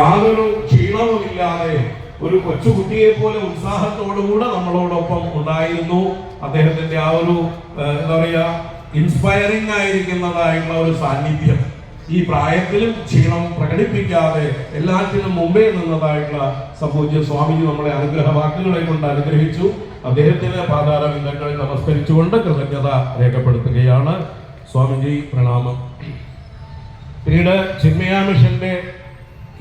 യാതൊരു ക്ഷീണവുമില്ലാതെ ഒരു കൊച്ചുകുട്ടിയെ പോലെ ഉത്സാഹത്തോടുകൂടെ നമ്മളോടൊപ്പം ഉണ്ടായിരുന്നു. അദ്ദേഹത്തിന്റെ ആ ഒരു എന്താ പറയാ ഇൻസ്പയറിംഗ് ആയിരിക്കുന്നതായിട്ടുള്ള ഒരു സാന്നിധ്യം. ഈ പ്രായത്തിലും ക്ഷീണം പ്രകടിപ്പിക്കാതെ എല്ലാറ്റിനും മുമ്പേ നിന്നതായിട്ടുള്ള സംഭവിച്ച സ്വാമിജി നമ്മളെ അനുഗ്രഹ വാക്കുകളെ കൊണ്ട് അനുഗ്രഹിച്ചു. അദ്ദേഹത്തിന് പാതാരവിന്ദങ്ങളിൽ നമസ്കരിച്ചുകൊണ്ട് കൃതജ്ഞത രേഖപ്പെടുത്തുകയാണ്. സ്വാമിജി പ്രണാമം. പിന്നീട് ചിന്മയാ മിഷന്റെ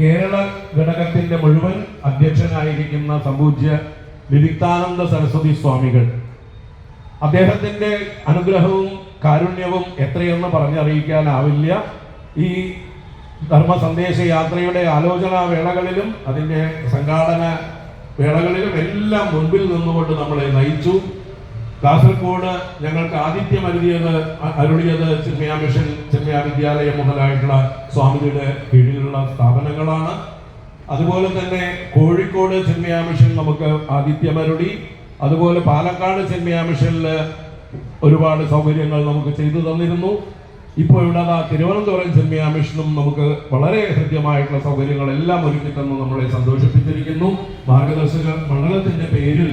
കേരള ഘടകത്തിന്റെ മുഴുവൻ അധ്യക്ഷനായിരിക്കുന്ന സമ്പൂജ്യ വിവിക്താനന്ദ സരസ്വതി സ്വാമികൾ. അദ്ദേഹത്തിന്റെ അനുഗ്രഹവും കാരുണ്യവും എത്രയെന്ന് പറഞ്ഞറിയിക്കാനാവില്ല. ഈ ധർമ്മ സന്ദേശ യാത്രയുടെ ആലോചനാ വേളകളിലും അതിന്റെ സംഘാടന വേളകളിലും എല്ലാം മുൻപിൽ നിന്നുകൊണ്ട് നമ്മളെ നയിച്ചു. കാസർഗോഡ് ഞങ്ങൾക്ക് ആതിഥ്യം അരുതിയത് അരുളിയത് ചിന്മയ മിഷൻ ചിന്മയ വിദ്യാലയം മുതലായിട്ടുള്ള സ്വാമിജിയുടെ കീഴിലുള്ള സ്ഥാപനങ്ങളാണ്. അതുപോലെ തന്നെ കോഴിക്കോട് ചിന്മയ മിഷൻ നമുക്ക് ആതിഥ്യം അരുളി അതുപോലെ പാലക്കാട് ചിന്മയ മിഷനിൽ ഒരുപാട് സൗകര്യങ്ങൾ നമുക്ക് ചെയ്തു തന്നിരുന്നു. ഇപ്പോൾ ഇവിടെ ആ തിരുവനന്തപുരം ചിന്മയ മിഷനും നമുക്ക് വളരെ ഹൃദ്യമായിട്ടുള്ള സൗകര്യങ്ങളെല്ലാം ഒരുക്കി തന്നു നമ്മളെ സന്തോഷിപ്പിച്ചിരിക്കുന്നു. മാർഗദർശക മണ്ഡലത്തിന്റെ പേരിൽ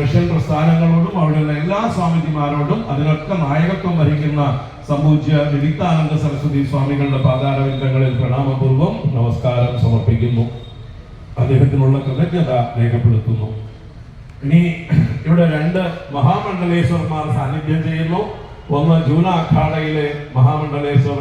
മിഷൻ പ്രസ്ഥാനങ്ങളോടും അവിടെയുള്ള എല്ലാ സ്വാമിജിമാരോടും അതിനൊക്കെ നായകത്വം വഹിക്കുന്ന സംപൂജ്യ വിവിക്താനന്ദ സരസ്വതി സ്വാമികളുടെ പാതാരവിന്ദങ്ങളിൽ പ്രണാമപൂർവം നമസ്കാരം സമർപ്പിക്കുന്നു. അദ്ദേഹത്തിനുള്ള കൃതജ്ഞത രേഖപ്പെടുത്തുന്നു. ഇനി ഇവിടെ രണ്ട് മഹാമണ്ഡലേശ്വർമാർ സാന്നിധ്യം ചെയ്യുന്നു. ഒന്ന് ജൂന അഖാഡയിലെ മഹാമണ്ഡലേശ്വർ